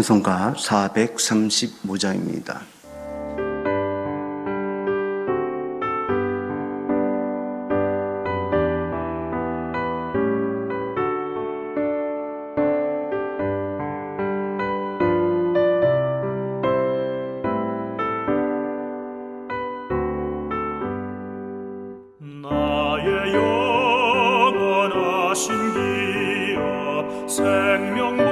찬송가 435장입니다. 나의 영원하신 기여 생명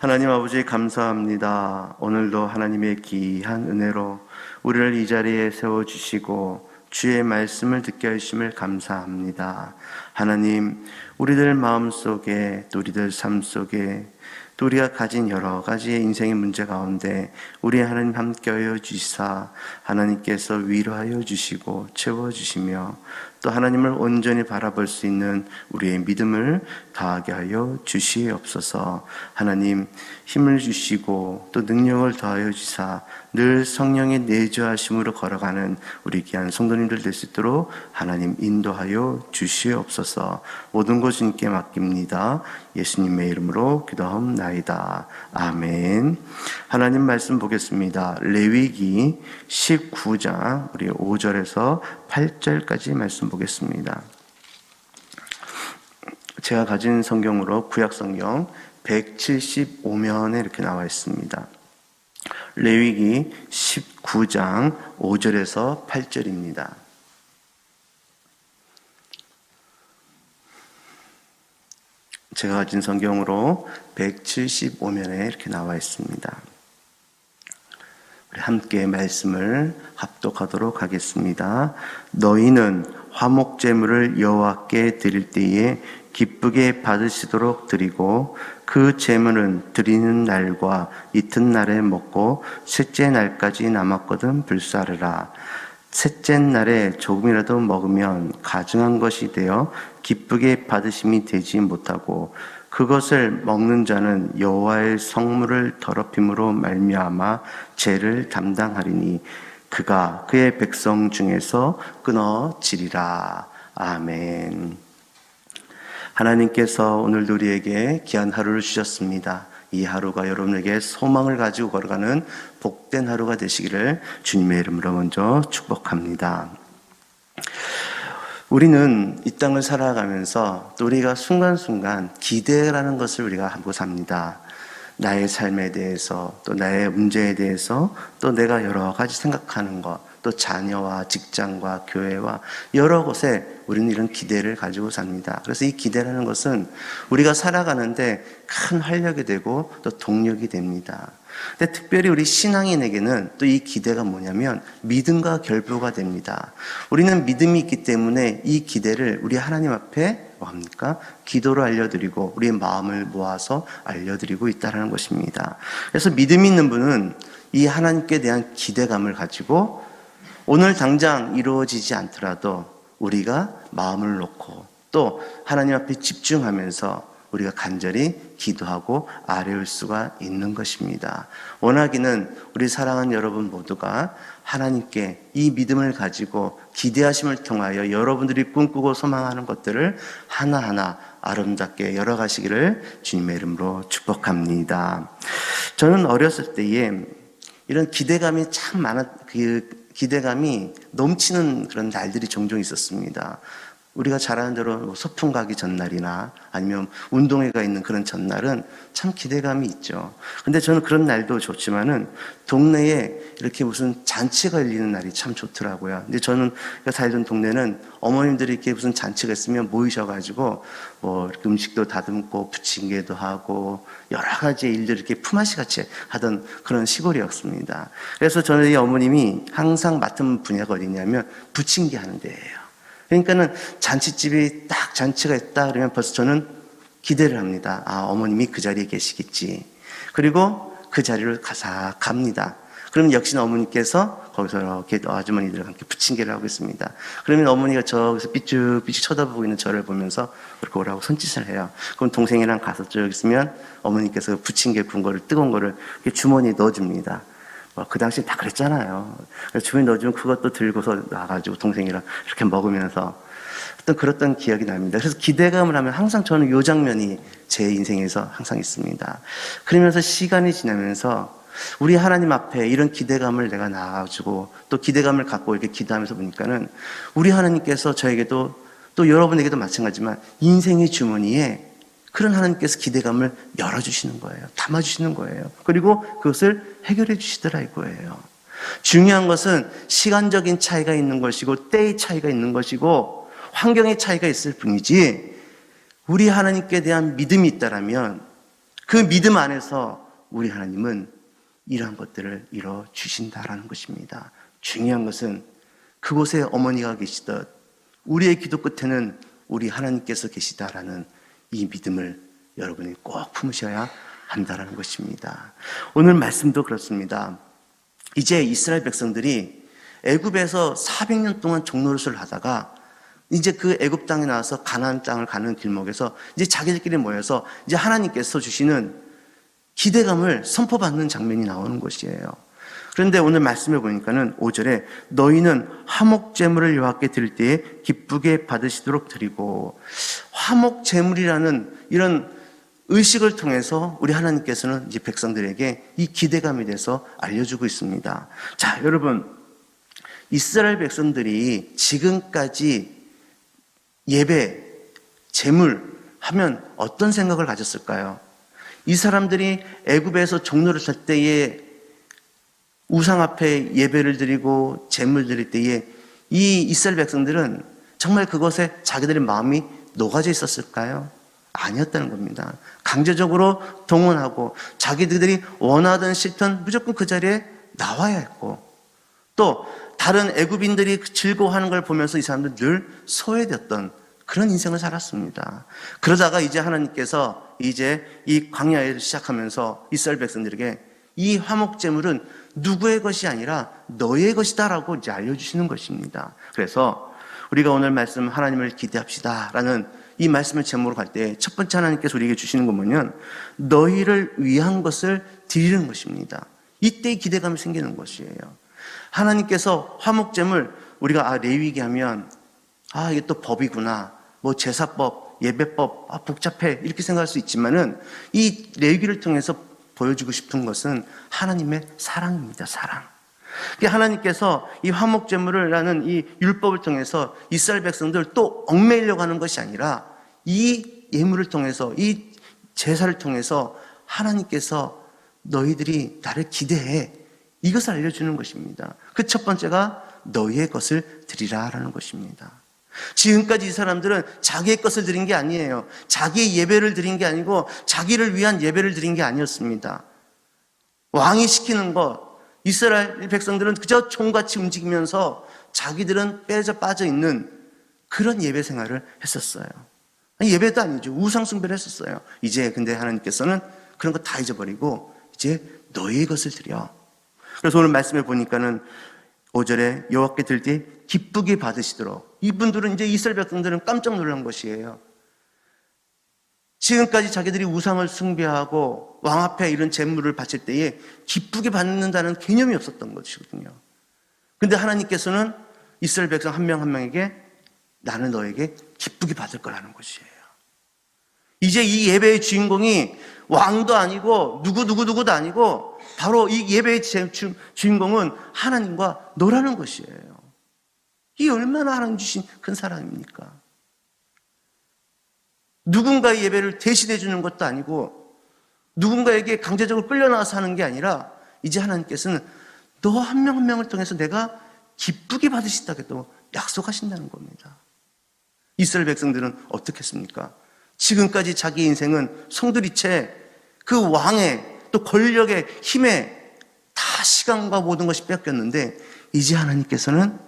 하나님 아버지 감사합니다. 오늘도 하나님의 귀한 은혜로 우리를 이 자리에 세워 주시고 주의 말씀을 듣게 하심을 감사합니다. 하나님, 우리들 마음 속에 또 우리들 삶 속에 또 우리가 가진 여러 가지의 인생의 문제 가운데 우리 하나님 함께하여 주시사 하나님께서 위로하여 주시고 채워주시며 또 하나님을 온전히 바라볼 수 있는 우리의 믿음을 다하게 하여 주시옵소서. 하나님 힘을 주시고 또 능력을 더하여 주사 늘 성령의 내주하심으로 걸어가는 우리 귀한 성도님들 될 수 있도록 하나님 인도하여 주시옵소서. 모든 것 주님께 맡깁니다. 예수님의 이름으로 기도하옵나이다. 아멘. 하나님 말씀 보겠습니다. 레위기 19장 우리 5절에서 8절까지 말씀 보겠습니다 제가 가진 성경으로 구약 성경 175면에 이렇게 나와 있습니다. 레위기 19장 5절에서 8절입니다. 제가 가진 성경으로 175면에 이렇게 나와 있습니다. 우리 함께 말씀을 합독하도록 하겠습니다. 너희는 화목 제물을 여호와께 드릴 때에 기쁘게 받으시도록 드리고 그 제물은 드리는 날과 이튿날에 먹고 셋째 날까지 남았거든 불사르라. 셋째 날에 조금이라도 먹으면 가증한 것이 되어 기쁘게 받으심이 되지 못하고 그것을 먹는 자는 여호와의 성물을 더럽힘으로 말미암아 죄를 담당하리니 그가 그의 백성 중에서 끊어지리라. 아멘. 하나님께서 오늘도 우리에게 귀한 하루를 주셨습니다. 이 하루가 여러분에게 소망을 가지고 걸어가는 복된 하루가 되시기를 주님의 이름으로 먼저 축복합니다. 우리는 이 땅을 살아가면서 또 우리가 순간순간 기대라는 것을 우리가 하고 삽니다. 나의 삶에 대해서 또 나의 문제에 대해서 또 내가 여러 가지 생각하는 것, 또 자녀와 직장과 교회와 여러 곳에 우리는 이런 기대를 가지고 삽니다. 그래서 이 기대라는 것은 우리가 살아가는데 큰 활력이 되고 또 동력이 됩니다. 근데 특별히 우리 신앙인에게는 또 이 기대가 뭐냐면 믿음과 결부가 됩니다. 우리는 믿음이 있기 때문에 이 기대를 우리 하나님 앞에 뭐합니까? 기도로 알려드리고 우리의 마음을 모아서 알려드리고 있다는 것입니다. 그래서 믿음 있는 분은 이 하나님께 대한 기대감을 가지고 오늘 당장 이루어지지 않더라도 우리가 마음을 놓고 또 하나님 앞에 집중하면서 우리가 간절히 기도하고 아뢰올 수가 있는 것입니다. 원하기는 우리 사랑하는 여러분 모두가 하나님께 이 믿음을 가지고 기대하심을 통하여 여러분들이 꿈꾸고 소망하는 것들을 하나하나 아름답게 열어가시기를 주님의 이름으로 축복합니다. 저는 어렸을 때에 이런 기대감이 참 많은 그 기대감이 넘치는 그런 날들이 종종 있었습니다. 우리가 잘 아는 대로 뭐 소풍 가기 전날이나 아니면 운동회가 있는 그런 전날은 참 기대감이 있죠. 근데 저는 그런 날도 좋지만은 동네에 이렇게 무슨 잔치가 열리는 날이 참 좋더라고요. 근데 저는 살던 동네는 어머님들이 이렇게 무슨 잔치가 있으면 모이셔가지고 뭐 음식도 다듬고 부침개도 하고 여러 가지 일들을 이렇게 품앗이 같이 하던 그런 시골이었습니다. 그래서 저는 이 어머님이 항상 맡은 분야가 어디냐면 부침개 하는 데예요. 그러니까는 잔치집이 딱 잔치가 있다 그러면 벌써 저는 기대를 합니다. 아, 어머님이 그 자리에 계시겠지. 그리고 그 자리를 가사 갑니다. 그럼 역시나 어머니께서 거기서 이렇게 아주머니들과 함께 부침개를 하고 있습니다. 그러면 어머니가 저기서 삐쭉삐쭉 쳐다보고 있는 저를 보면서 그렇게 오라고 손짓을 해요. 그럼 동생이랑 가서 쭉 있으면 어머니께서 부침개 구운 거를 뜨거운 거를 주머니에 넣어줍니다. 뭐그 당시 다 그랬잖아요. 주머니 넣어주면 그것도 들고서 나가지고 동생이랑 이렇게 먹으면서 어떤 그랬던 기억이 납니다. 그래서 기대감을 하면 항상 저는 이 장면이 제 인생에서 항상 있습니다. 그러면서 시간이 지나면서 우리 하나님 앞에 이런 기대감을 내가 나가지고 또 기대감을 갖고 이렇게 기도하면서 보니까는 우리 하나님께서 저에게도 또 여러분에게도 마찬가지지만 인생의 주머니에 그런 하나님께서 기대감을 열어주시는 거예요. 담아주시는 거예요. 그리고 그것을 해결해 주시더라 이거예요. 중요한 것은 시간적인 차이가 있는 것이고 때의 차이가 있는 것이고 환경의 차이가 있을 뿐이지 우리 하나님께 대한 믿음이 있다라면 그 믿음 안에서 우리 하나님은 이러한 것들을 이뤄 주신다라는 것입니다. 중요한 것은 그곳에 어머니가 계시듯 우리의 기도 끝에는 우리 하나님께서 계시다라는 이 믿음을 여러분이 꼭 품으셔야 한다라는 것입니다. 오늘 말씀도 그렇습니다. 이제 이스라엘 백성들이 애굽에서 400년 동안 종노릇을 하다가 이제 그 애굽 땅에 나와서 가나안 땅을 가는 길목에서 이제 자기들끼리 모여서 이제 하나님께서 주시는 기대감을 선포받는 장면이 나오는 것이에요. 그런데 오늘 말씀해 보니까는 5절에 너희는 화목 제물을 여호와께 드릴 때에 기쁘게 받으시도록 드리고 화목 제물이라는 이런 의식을 통해서 우리 하나님께서는 이제 백성들에게 이 기대감에 대해서 알려주고 있습니다. 자, 여러분 이스라엘 백성들이 지금까지 예배, 제물 하면 어떤 생각을 가졌을까요? 이 사람들이 애굽에서 종로를 살 때에 우상 앞에 예배를 드리고 제물 드릴 때에 이 이스라엘 백성들은 정말 그것에 자기들의 마음이 녹아져 있었을까요? 아니었다는 겁니다. 강제적으로 동원하고 자기들이 원하든 싫든 무조건 그 자리에 나와야 했고 또 다른 애굽인들이 즐거워하는 걸 보면서 이 사람들 늘 소외되었던 그런 인생을 살았습니다. 그러다가 이제 하나님께서 이제 이 광야를 시작하면서 이스라엘 백성들에게 이 화목제물은 누구의 것이 아니라 너의 것이다라고 이제 알려주시는 것입니다. 그래서 우리가 오늘 말씀 하나님을 기대합시다라는 이 말씀을 제목으로 갈 때 첫 번째 하나님께서 우리에게 주시는 건 뭐냐면 너희를 위한 것을 드리는 것입니다. 이때 기대감이 생기는 것이에요. 하나님께서 화목제물 우리가 아 레위기 하면 아 이게 또 법이구나 뭐 제사법 예배법 아 복잡해 이렇게 생각할 수 있지만은 이 레위기를 통해서 보여주고 싶은 것은 하나님의 사랑입니다. 사랑. 하나님께서 이 화목제물을라는 이 율법을 통해서 이스라엘 백성들 또 얽매이려고 하는 것이 아니라 이 예물을 통해서 이 제사를 통해서 하나님께서 너희들이 나를 기대해 이것을 알려주는 것입니다. 그 첫 번째가 너희의 것을 드리라라는 것입니다. 지금까지 이 사람들은 자기의 것을 드린 게 아니에요. 자기의 예배를 드린 게 아니고 자기를 위한 예배를 드린 게 아니었습니다. 왕이 시키는 것, 이스라엘 백성들은 그저 총같이 움직이면서 자기들은 빼져 빠져 있는 그런 예배 생활을 했었어요. 아니, 예배도 아니죠. 우상숭배를 했었어요. 이제 근데 하나님께서는 그런 거 다 잊어버리고 이제 너희의 것을 드려. 그래서 오늘 말씀에 보니까는 5절에 여호와께 들때 기쁘게 받으시도록 이분들은 이제 이스라엘 백성들은 깜짝 놀란 것이에요. 지금까지 자기들이 우상을 숭배하고 왕 앞에 이런 재물을 바칠 때에 기쁘게 받는다는 개념이 없었던 것이거든요. 근데 하나님께서는 이스라엘 백성 한 명한 명에게 나는 너에게 기쁘게 받을 거라는 것이에요. 이제 이 예배의 주인공이 왕도 아니고 누구 누구 누구도 아니고 바로 이 예배의 주인공은 하나님과 너라는 것이에요. 이 얼마나 하나님 주신 큰 사랑입니까? 누군가의 예배를 대신해 주는 것도 아니고 누군가에게 강제적으로 끌려나와서 하는 게 아니라 이제 하나님께서는 너 한 명한 명을 통해서 내가 기쁘게 받으신다고 약속하신다는 겁니다. 이스라엘 백성들은 어떻게 했습니까? 지금까지 자기 인생은 송두리째 그 왕의 또 권력의 힘에 다 시간과 모든 것이 뺏겼는데 이제 하나님께서는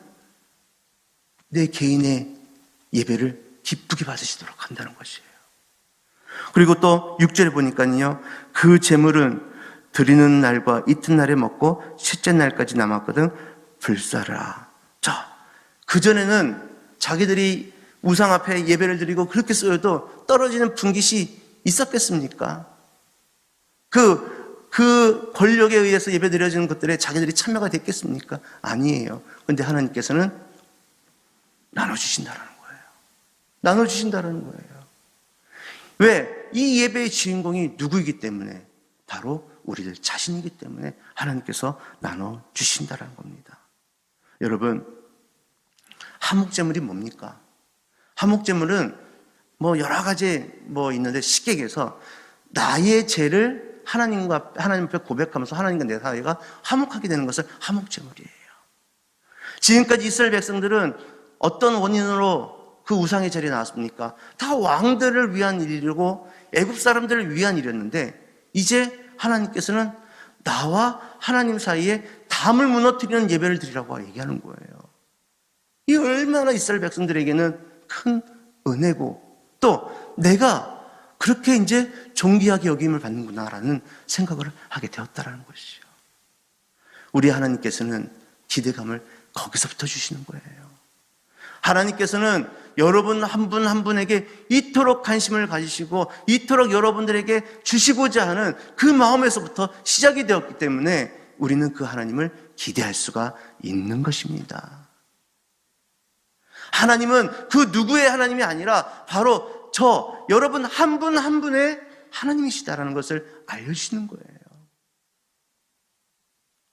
내 개인의 예배를 기쁘게 받으시도록 한다는 것이에요. 그리고 또 6절에 보니까요. 그 재물은 드리는 날과 이튿날에 먹고 셋째 날까지 남았거든 불사라. 자, 그전에는 자기들이 우상 앞에 예배를 드리고 그렇게 쓰여도 떨어지는 분깃이 있었겠습니까? 그, 그 권력에 의해서 예배 드려지는 것들에 자기들이 참여가 됐겠습니까? 아니에요. 근데 하나님께서는 나눠주신다는 거예요. 나눠주신다는 거예요. 왜? 이 예배의 주인공이 누구이기 때문에? 바로 우리들 자신이기 때문에 하나님께서 나눠주신다는 겁니다. 여러분, 한목제물이 뭡니까? 한목제물은 뭐 여러 가지 뭐 있는데 얘기해서 나의 죄를 하나님과 하나님 앞에 고백하면서 하나님과 내 사이가 화목하게 되는 것을 한목제물이에요. 지금까지 이스라엘 백성들은 어떤 원인으로 그 우상의 자리에 나왔습니까? 다 왕들을 위한 일이고 애굽 사람들을 위한 일이었는데 이제 하나님께서는 나와 하나님 사이에 담을 무너뜨리는 예배를 드리라고 얘기하는 거예요. 이 얼마나 이스라엘 백성들에게는 큰 은혜고 또 내가 그렇게 이제 존귀하게 여김을 받는구나라는 생각을 하게 되었다라는 것이죠. 우리 하나님께서는 기대감을 거기서부터 주시는 거예요. 하나님께서는 여러분 한분한 분에게 이토록 관심을 가지시고 이토록 여러분들에게 주시고자 하는 그 마음에서부터 시작이 되었기 때문에 우리는 그 하나님을 기대할 수가 있는 것입니다. 하나님은 그 누구의 하나님이 아니라 바로 저 여러분 한 분 한 분의 하나님이시다라는 것을 알려주시는 거예요.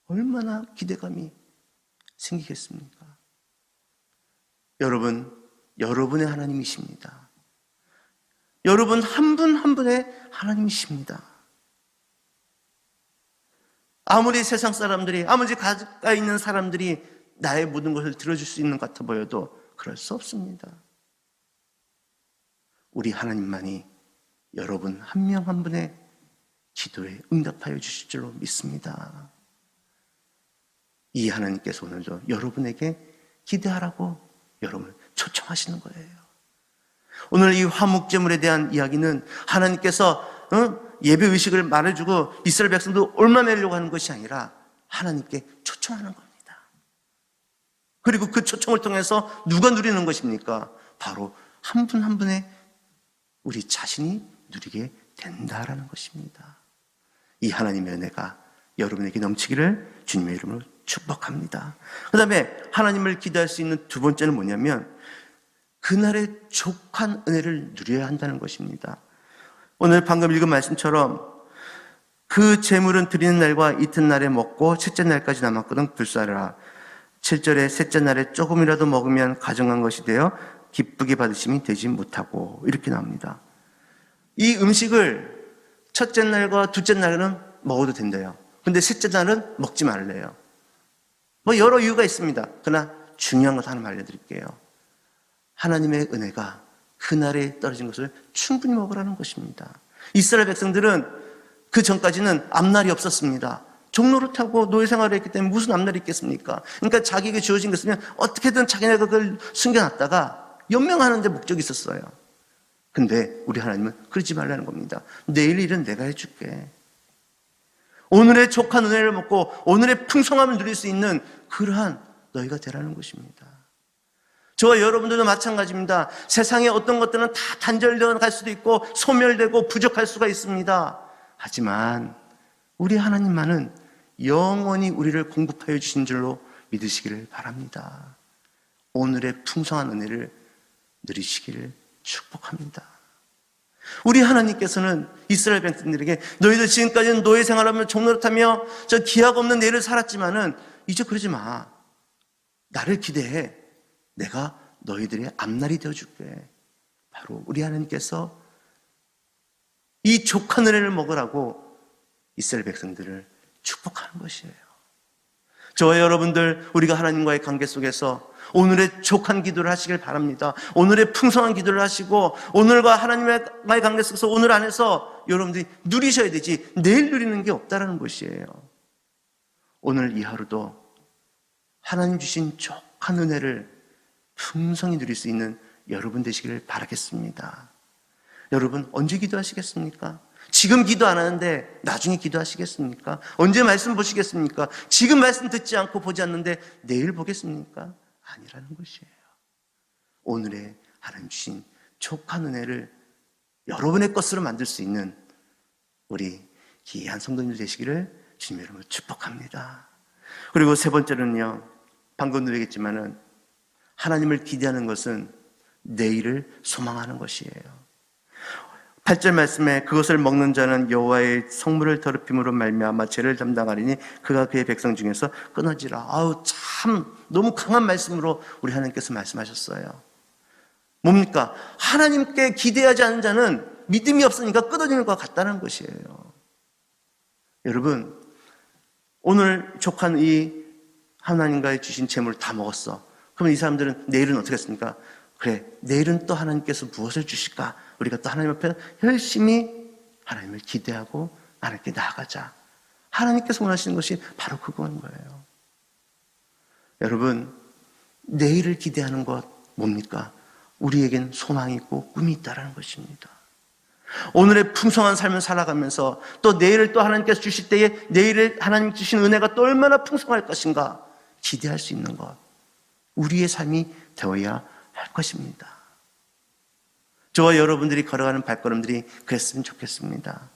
얼마나 기대감이 생기겠습니까? 여러분, 여러분의 하나님이십니다. 여러분 한분한 분의 하나님이십니다. 아무리 세상 사람들이, 아무리 가까이 있는 사람들이 나의 모든 것을 들어줄 수 있는 것 같아 보여도 그럴 수 없습니다. 우리 하나님만이 여러분 한 명한 분의 기도에 응답하여 주실 줄로 믿습니다. 이 하나님께서 오늘도 여러분에게 기대하라고 여러분을 초청하시는 거예요. 오늘 이 화목제물에 대한 이야기는 하나님께서 어? 예배 의식을 말해주고 이스라엘 백성도 올마내려고 하는 것이 아니라 하나님께 초청하는 겁니다. 그리고 그 초청을 통해서 누가 누리는 것입니까? 바로 한 분한 분의 우리 자신이 누리게 된다라는 것입니다. 이 하나님의 은혜가 여러분에게 넘치기를 주님의 이름으로 축복합니다. 그 다음에 하나님을 기대할 수 있는 두 번째는 뭐냐면 그날의 족한 은혜를 누려야 한다는 것입니다. 오늘 방금 읽은 말씀처럼 그 재물은 드리는 날과 이튿날에 먹고 셋째 날까지 남았거든 불사라. 7절에 셋째 날에 조금이라도 먹으면 가정한 것이 되어 기쁘게 받으심이 되지 못하고 이렇게 나옵니다. 이 음식을 첫째 날과 둘째 날은 먹어도 된대요. 근데 셋째 날은 먹지 말래요. 뭐 여러 이유가 있습니다. 그러나 중요한 것 하나 알려드릴게요. 하나님의 은혜가 그날에 떨어진 것을 충분히 먹으라는 것입니다. 이스라엘 백성들은 그 전까지는 앞날이 없었습니다. 종로를 타고 노예 생활을 했기 때문에 무슨 앞날이 있겠습니까? 그러니까 자기에게 주어진 것이면 어떻게든 자기네가 그걸 숨겨놨다가 연명하는 데 목적이 있었어요. 근데 우리 하나님은 그러지 말라는 겁니다. 내일 일은 내가 해줄게. 오늘의 족한 은혜를 먹고 오늘의 풍성함을 누릴 수 있는 그러한 너희가 되라는 것입니다. 저와 여러분들도 마찬가지입니다. 세상의 어떤 것들은 다 단절되어 갈 수도 있고 소멸되고 부족할 수가 있습니다. 하지만 우리 하나님만은 영원히 우리를 공급하여 주신 줄로 믿으시기를 바랍니다. 오늘의 풍성한 은혜를 누리시기를 축복합니다. 우리 하나님께서는 이스라엘 백성들에게 너희들 지금까지는 노예 생활하며 종노릇하며 저 기약 없는 내를 살았지만은 이제 그러지 마. 나를 기대해. 내가 너희들의 앞날이 되어줄게. 바로 우리 하나님께서 이 족한 은혜를 먹으라고 이스라엘 백성들을 축복하는 것이에요. 저와 여러분들 우리가 하나님과의 관계 속에서 오늘의 족한 기도를 하시길 바랍니다. 오늘의 풍성한 기도를 하시고 오늘과 하나님과의 관계 속에서 오늘 안에서 여러분들이 누리셔야 되지 내일 누리는 게 없다라는 것이에요. 오늘 이 하루도 하나님 주신 족한 은혜를 풍성히 누릴 수 있는 여러분 되시기를 바라겠습니다. 여러분 언제 기도하시겠습니까? 지금 기도 안 하는데 나중에 기도하시겠습니까? 언제 말씀 보시겠습니까? 지금 말씀 듣지 않고 보지 않는데 내일 보겠습니까? 아니라는 것이에요. 오늘의 하나님 주신 족한 은혜를 여러분의 것으로 만들 수 있는 우리 귀한 성도님 되시기를 주님 여러분 축복합니다. 그리고 세 번째는요, 방금 누리겠지만은 하나님을 기대하는 것은 내일을 소망하는 것이에요. 8절 말씀에 그것을 먹는 자는 여호와의 성물을 더럽힘으로 말미암아 죄를 담당하리니 그가 그의 백성 중에서 끊어지라. 아우 참 너무 강한 말씀으로 우리 하나님께서 말씀하셨어요. 뭡니까? 하나님께 기대하지 않는 자는 믿음이 없으니까 끊어지는 것 같다는 것이에요. 여러분 오늘 족한 이 하나님과의 주신 재물을 다 먹었어. 그러면 이 사람들은 내일은 어떻게 했습니까? 그래, 내일은 또 하나님께서 무엇을 주실까? 우리가 또 하나님 앞에 열심히 하나님을 기대하고 하나님께 나아가자. 하나님께서 원하시는 것이 바로 그건 거예요. 여러분, 내일을 기대하는 것 뭡니까? 우리에겐 소망이 있고 꿈이 있다는 것입니다. 오늘의 풍성한 삶을 살아가면서 또 내일을 또 하나님께서 주실 때에 내일을 하나님 주신 은혜가 또 얼마나 풍성할 것인가 기대할 수 있는 것. 우리의 삶이 되어야 할 것입니다. 저와 여러분들이 걸어가는 발걸음들이 그랬으면 좋겠습니다.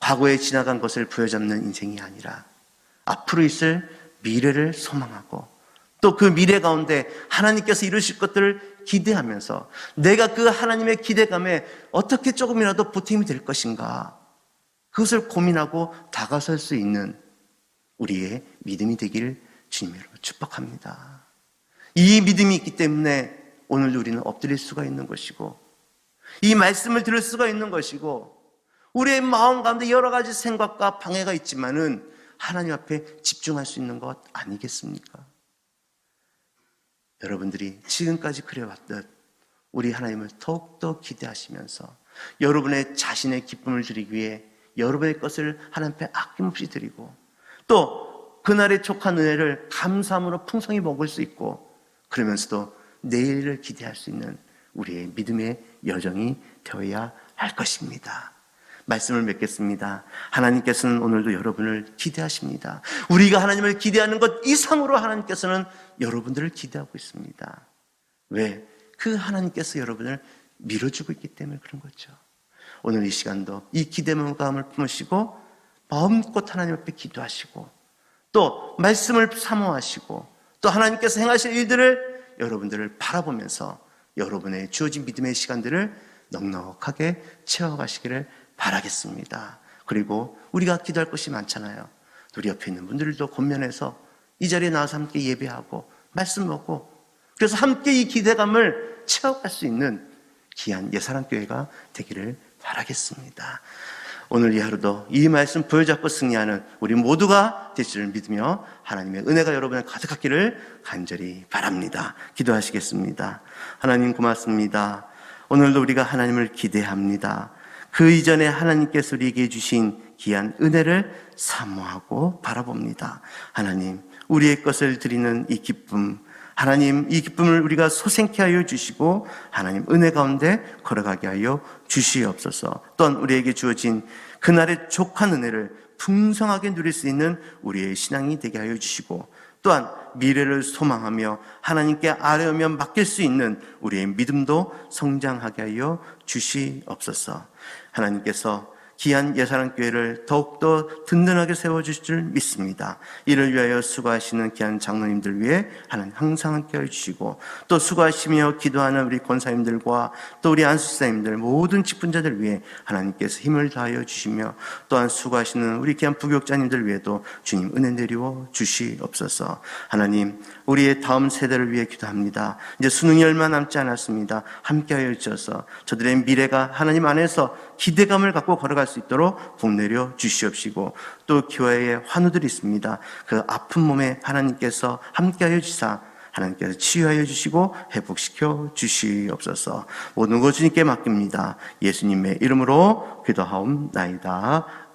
과거에 지나간 것을 부여잡는 인생이 아니라 앞으로 있을 미래를 소망하고 또 그 미래 가운데 하나님께서 이루실 것들을 기대하면서 내가 그 하나님의 기대감에 어떻게 조금이라도 보탬이 될 것인가 그것을 고민하고 다가설 수 있는 우리의 믿음이 되기를 주님 여러분 축복합니다. 이 믿음이 있기 때문에 오늘 우리는 엎드릴 수가 있는 것이고 이 말씀을 들을 수가 있는 것이고 우리의 마음 가운데 여러 가지 생각과 방해가 있지만은 하나님 앞에 집중할 수 있는 것 아니겠습니까? 여러분들이 지금까지 그래왔듯 우리 하나님을 더욱더 기대하시면서 여러분의 자신의 기쁨을 드리기 위해 여러분의 것을 하나님 앞에 아낌없이 드리고 또 그날의 촉한 은혜를 감사함으로 풍성히 먹을 수 있고 그러면서도 내일을 기대할 수 있는 우리의 믿음의 여정이 되어야 할 것입니다. 말씀을 맺겠습니다. 하나님께서는 오늘도 여러분을 기대하십니다. 우리가 하나님을 기대하는 것 이상으로 하나님께서는 여러분들을 기대하고 있습니다. 왜? 그 하나님께서 여러분을 밀어주고 있기 때문에 그런 거죠. 오늘 이 시간도 이 기대감을 품으시고 마음껏 하나님 앞에 기도하시고 또 말씀을 사모하시고 또 하나님께서 행하실 일들을 여러분들을 바라보면서 여러분의 주어진 믿음의 시간들을 넉넉하게 채워가시기를 바라겠습니다. 그리고 우리가 기도할 것이 많잖아요. 우리 옆에 있는 분들도 권면해서 이 자리에 나와서 함께 예배하고 말씀 먹고 그래서 함께 이 기대감을 채워갈 수 있는 귀한 예사랑 교회가 되기를 바라겠습니다. 오늘 이 하루도 이 말씀 보여잡고 승리하는 우리 모두가 될줄 믿으며 하나님의 은혜가 여러분을 가득하기를 간절히 바랍니다. 기도하시겠습니다. 하나님 고맙습니다. 오늘도 우리가 하나님을 기대합니다. 그 이전에 하나님께서 우리에게 주신 귀한 은혜를 사모하고 바라봅니다. 하나님, 우리의 것을 드리는 이 기쁨, 하나님 이 기쁨을 우리가 소생케 하여 주시고 하나님 은혜 가운데 걸어가게 하여 주시옵소서. 또한 우리에게 주어진 그날의 족한 은혜를 풍성하게 누릴 수 있는 우리의 신앙이 되게 하여 주시고 또한 미래를 소망하며 하나님께 아뢰며 맡길 수 있는 우리의 믿음도 성장하게 하여 주시옵소서. 하나님께서 귀한 예사랑 교회를 더욱더 든든하게 세워주실 줄 믿습니다. 이를 위하여 수고하시는 귀한 장로님들 위해 하나님 항상 함께 해 주시고 또 수고하시며 기도하는 우리 권사님들과 또 우리 안수사님들 모든 직분자들 위해 하나님께서 힘을 다하여 주시며 또한 수고하시는 우리 귀한 부교육자님들 위해도 주님 은혜 내리워 주시옵소서. 하나님 우리의 다음 세대를 위해 기도합니다. 이제 수능이 얼마 남지 않았습니다. 함께하여 주셔서 저들의 미래가 하나님 안에서 기대감을 갖고 걸어갈 수 있도록 복 내려 주시옵시고 또 교회에 환우들이 있습니다. 그 아픈 몸에 하나님께서 함께하여 주사 하나님께서 치유하여 주시고 회복시켜 주시옵소서. 모든 것 주님께 맡깁니다. 예수님의 이름으로 기도하옵나이다.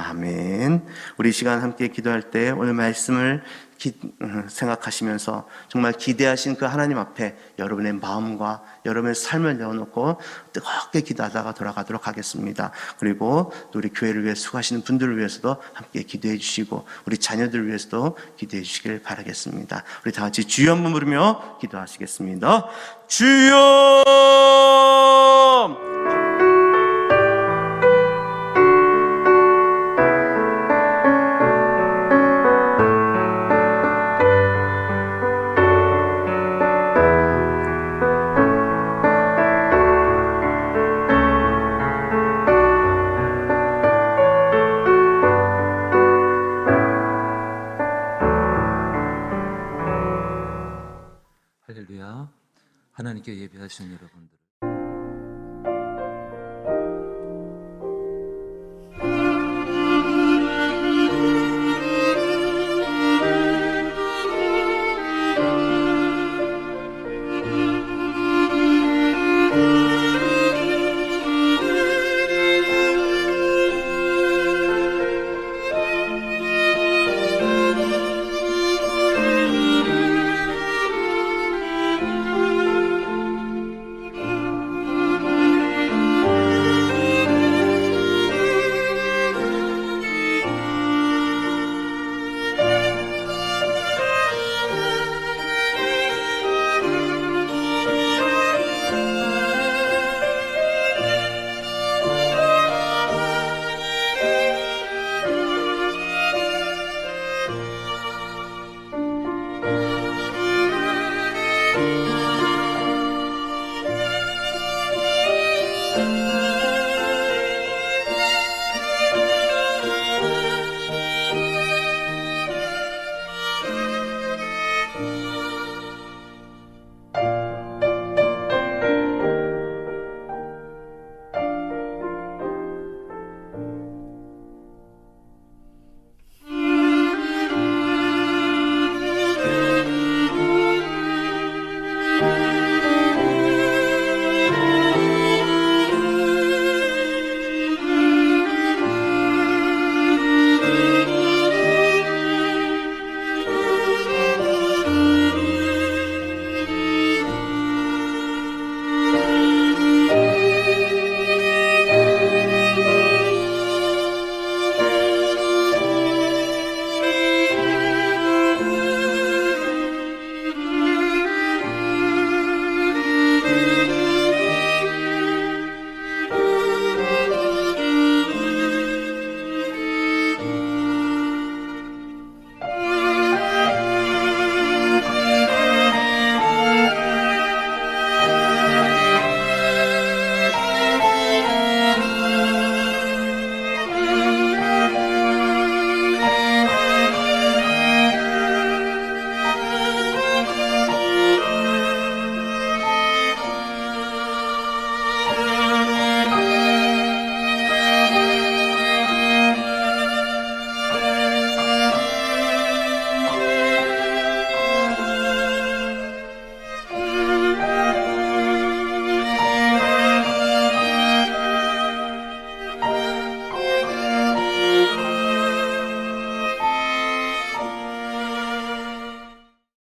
아멘. 우리 시간 함께 기도할 때 오늘 말씀을 기- 음, 생각하시면서 정말 기대하신 그 하나님 앞에 여러분의 마음과 여러분의 삶을 내어놓고 뜨겁게 기도하다가 돌아가도록 하겠습니다. 그리고 또 우리 교회를 위해 수고하시는 분들을 위해서도 함께 기도해 주시고 우리 자녀들을 위해서도 기도해 주시길 바라겠습니다. 우리 다 같이 주여 한번 부르며 기도하시겠습니다. 주여!